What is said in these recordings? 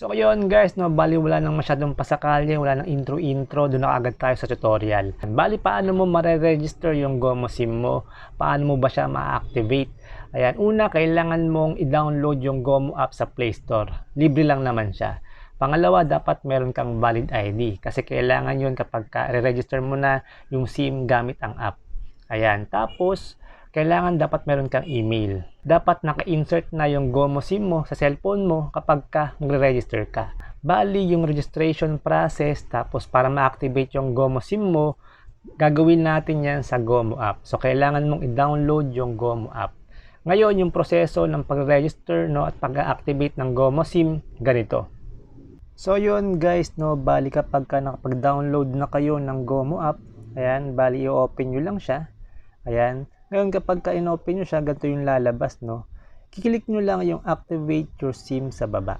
So yun guys, no, bali wala nang masyadong pasakalye, wala nang intro-intro, doon na agad tayo sa tutorial. Bali paano mo mare-register yung Gomo SIM mo? Paano mo ba siya ma-activate? Ayan, una kailangan mong i-download yung Gomo app sa Play Store. Libre lang naman siya. Pangalawa, dapat meron kang valid ID kasi kailangan yun kapag ka register mo na yung SIM gamit ang app. Ayan, tapos kailangan dapat meron kang email. Dapat naka-insert na yung Gomo SIM mo sa cellphone mo kapag ka magre-register ka. Bali, yung registration process, tapos para ma-activate yung Gomo SIM mo, gagawin natin yan sa Gomo app. So, kailangan mong i-download yung Gomo app. Ngayon, yung proseso ng pag-register no, at pag-activate ng Gomo SIM, ganito. So, yun guys, no, bali kapag ka nakapag-download na kayo ng Gomo app, ayan, bali i-open nyo lang siya. Ayan, ngayon kapag ka in-open nyo siya, ganito yung lalabas, no? Kiklik nyo lang yung activate your SIM sa baba.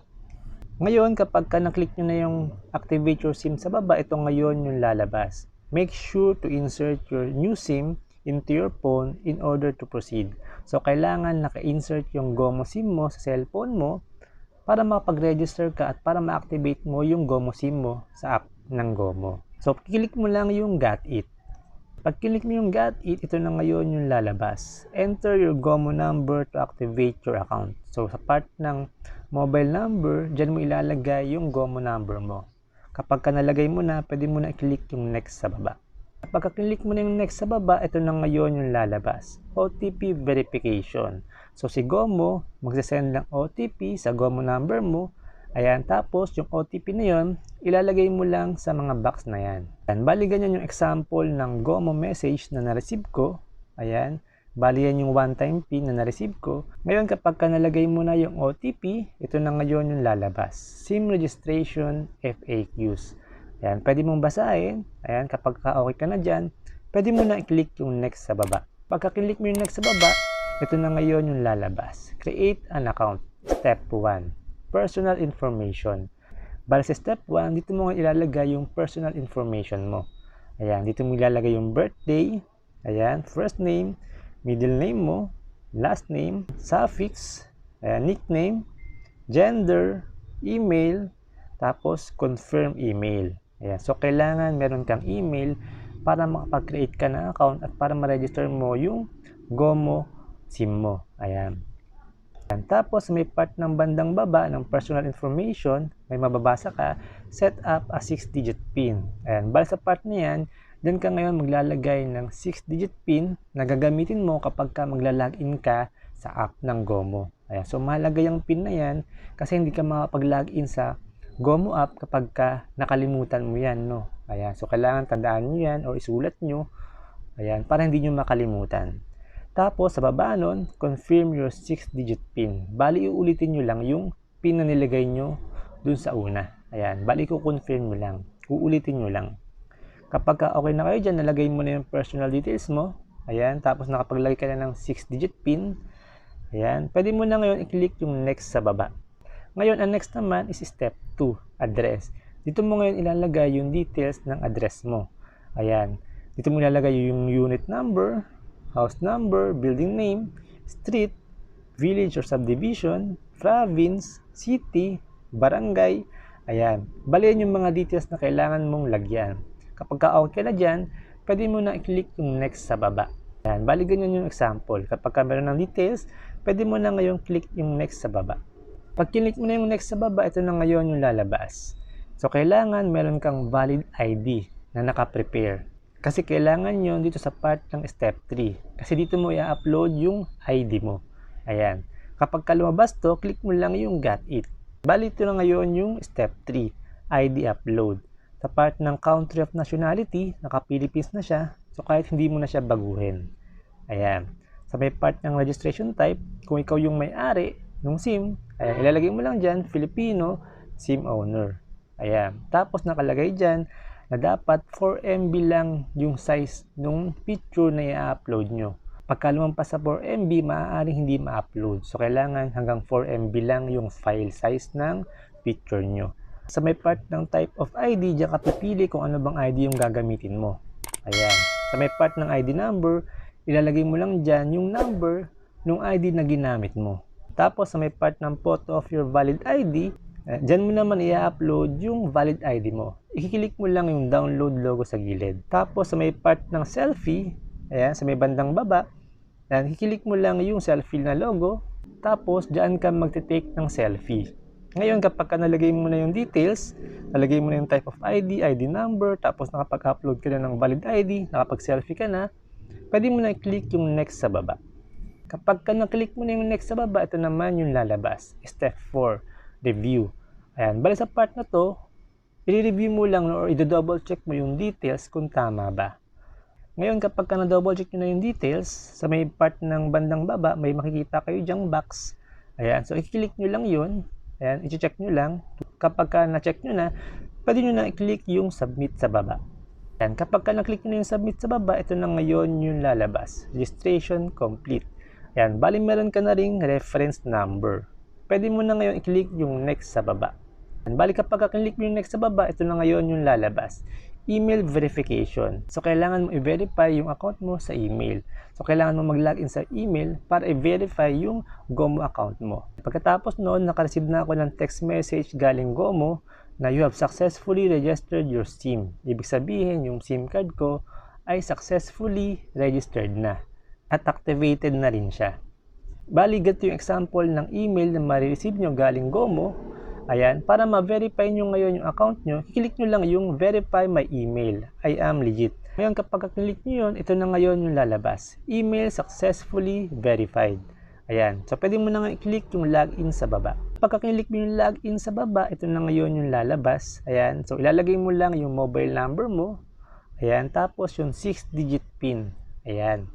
Ngayon, kapag ka naklik nyo na yung activate your SIM sa baba, ito ngayon yung lalabas. Make sure to insert your new SIM into your phone in order to proceed. So, kailangan naka-insert yung Gomo SIM mo sa cellphone mo para makapag-register ka at para ma-activate mo yung Gomo SIM mo sa app ng Gomo. So, kiklik mo lang yung Got It. Pag kilik mo yung Got It, ito na ngayon yung lalabas. Enter your Gomo number to activate your account. So, sa part ng mobile number, dyan mo ilalagay yung Gomo number mo. Kapag ka nalagay mo na, pwede mo na i-click yung next sa baba. Kapag click mo na yung next sa baba, ito na ngayon yung lalabas. OTP verification. So, si Gomo, magsasend ng OTP sa Gomo number mo. Ayan, tapos yung OTP na yon ilalagay mo lang sa mga box na yan. Ayan, bali ganyan yung example ng Gomo message na na-receive ko. Ayan, bali yan yung one-time pin na na-receive ko. Ngayon, kapag ka nalagay mo na yung OTP, ito na ngayon yung lalabas. SIM registration FAQs. Ayan, pwede mong basahin. Ayan, kapag ka okay ka na dyan, pwede mo na i-click yung next sa baba. Pagka-click mo yung next sa baba, ito na ngayon yung lalabas. Create an account. Step 1. Personal information. Bale sa step 1, dito mo ilalagay yung personal information mo. Ayan, dito mo ilalagay yung birthday. Ayan, first name, middle name mo, last name, suffix, ayan, nickname, gender, email, tapos confirm email. Ayan, so kailangan meron kang email para makapag-create ka ng account at para ma-register mo yung Gomo SIM mo. Ayan. Ayan. Tapos may part ng bandang baba ng personal information, may mababasa ka, set up a 6-digit PIN. Ayan. Bali sa part na yan, dyan ka ngayon maglalagay ng 6-digit PIN na gagamitin mo kapag ka magla-login ka sa app ng Gomo. Ayan. So mahalaga yung PIN na yan kasi hindi ka makapag-login sa Gomo app kapag ka nakalimutan mo yan. No? Ayan. So kailangan tandaan nyo yan o isulat nyo Ayan, para hindi nyo makalimutan. Tapos, sa baba nun, confirm your 6-digit PIN. Bali, uulitin nyo lang yung PIN na nilagay nyo dun sa una. Ayan, bali ko confirm nyo lang. Uulitin nyo lang. Kapag ka okay na kayo dyan, nalagay mo na yung personal details mo. Ayan, tapos nakapaglagay ka na ng 6-digit PIN. Ayan, pwede mo na ngayon i-click yung next sa baba. Ngayon, ang next naman is step 2, address. Dito mo ngayon ilalagay yung details ng address mo. Ayan, dito mo ilalagay yung unit number, house number, building name, street, village or subdivision, province, city, barangay. Ayan. Balian yung mga details na kailangan mong lagyan. Kapag ka-out ka na dyan, pwede mo na i-click yung next sa baba. Ayan. Bali ganyan yung example. Kapag ka meron ng details, pwede mo na ngayon click yung next sa baba. Pag click mo na yung next sa baba, ito na ngayon yung lalabas. So, kailangan meron kang valid ID na naka-prepare. Kasi kailangan yon dito sa part ng step 3. Kasi dito mo i-upload yung ID mo. Ayan. Kapag ka lumabas to, click mo lang yung got it. Bali ito na ngayon yung step 3, ID upload. Sa part ng country of nationality, naka-Philippines na siya. So kahit hindi mo na siya baguhin. Ayan. Sa may part ng registration type, kung ikaw yung may-ari ng SIM, ayan, ilalagay mo lang dyan, Filipino, SIM owner. Ayan. Tapos nakalagay dyan, na dapat 4 MB lang yung size ng picture na i-upload nyo. Pagka lumampas sa 4 MB, maaaring hindi ma-upload. So, kailangan hanggang 4 MB lang yung file size ng picture nyo. Sa may part ng type of ID, diyan ka pipili kung ano bang ID yung gagamitin mo. Ayan. Sa may part ng ID number, ilalagay mo lang dyan yung number ng ID na ginamit mo. Tapos sa may part ng photo of your valid ID, Diyan mo naman i-upload yung valid ID mo. Ikiklik mo lang yung download logo sa gilid. Tapos sa may part ng selfie, ayan, sa may bandang baba, ayan, kikilik mo lang yung selfie na logo. Tapos diyan ka magte-take ng selfie. Ngayon, kapag ka nalagay mo na yung details, nalagay mo na yung type of ID, ID number, tapos nakapag-upload ka na ng valid ID, nakapag-selfie ka na, pwede mo na i-click yung next sa baba. Kapag ka na-click mo na yung next sa baba, ito naman yung lalabas. Step 4, review. Ayan, bali sa part na to, i-review mo lang or i-double check mo yung details kung tama ba. Ngayon, kapag ka na-double check nyo na yung details, sa may part ng bandang baba, may makikita kayo dyang box. Ayan, so i-click nyo lang yun. Ayan, i-check nyo lang. Kapag ka na-check nyo na, pwede nyo na i-click yung submit sa baba. Ayan, kapag ka na-click nyo na yung submit sa baba, ito na ngayon yung lalabas. Registration complete. Ayan, bali meron ka na ring reference number. Pwede mo na ngayon i-click yung next sa baba. Bali kapag ka-click mo yung next sa baba, ito na ngayon yung lalabas. Email verification. So, kailangan mo i-verify yung account mo sa email. So, kailangan mo mag-login sa email para i-verify yung Gomo account mo. Pagkatapos noon, nakareceive na ako ng text message galing Gomo na you have successfully registered your SIM. Ibig sabihin, yung SIM card ko ay successfully registered na at activated na rin siya. Bali, ganito yung example ng email na ma-receive nyo galing Gomo. Ayan, para ma-verify nyo ngayon yung account nyo, kiklik nyo lang yung verify my email. I am legit. Ngayon, kapag click nyo yun, ito na ngayon yung lalabas. Email successfully verified. Ayan. So, pwede mo na nga i-click yung login sa baba. Pagka click mo yung login sa baba, ito na ngayon yung lalabas. Ayan. So, ilalagay mo lang yung mobile number mo. Ayan. Tapos, yung 6-digit PIN. Ayan.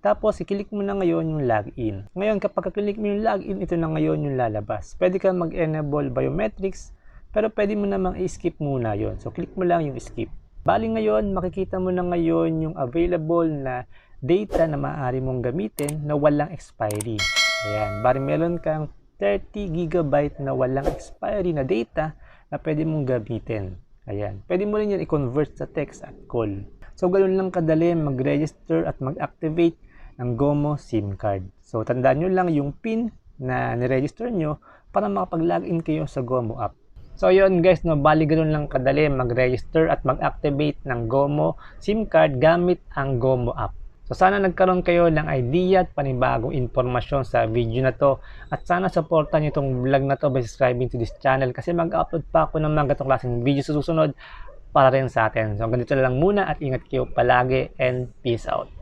Tapos, i-click mo na ngayon yung login. Ngayon, kapag click mo yung login, ito na ngayon yung lalabas. Pwede ka mag-enable biometrics, pero pwede mo namang i-skip muna yon So, click mo lang yung skip. Bali ngayon, makikita mo na ngayon yung available na data na maaari mong gamitin na walang expiry. Ayan, bali meron kang 30 gigabyte na walang expiry na data na pwede mong gamitin. Ayan, pwede mo rin yan i-convert sa text at call. So, ganun lang kadali mag-register at mag-activate ng Gomo SIM card. So, tandaan nyo lang yung PIN na niregister nyo para makapag-login kayo sa Gomo app. So, yun guys, no, bali ganun lang kadali mag-register at mag-activate ng Gomo SIM card gamit ang Gomo app. So, sana nagkaroon kayo ng idea at panibagong informasyon sa video na to. At sana supportan nyo itong vlog na to by subscribing to this channel kasi mag-upload pa ako ng mga gatong klaseng video sa susunod para rin sa atin. So, ganito lang muna at ingat kayo palagi and peace out.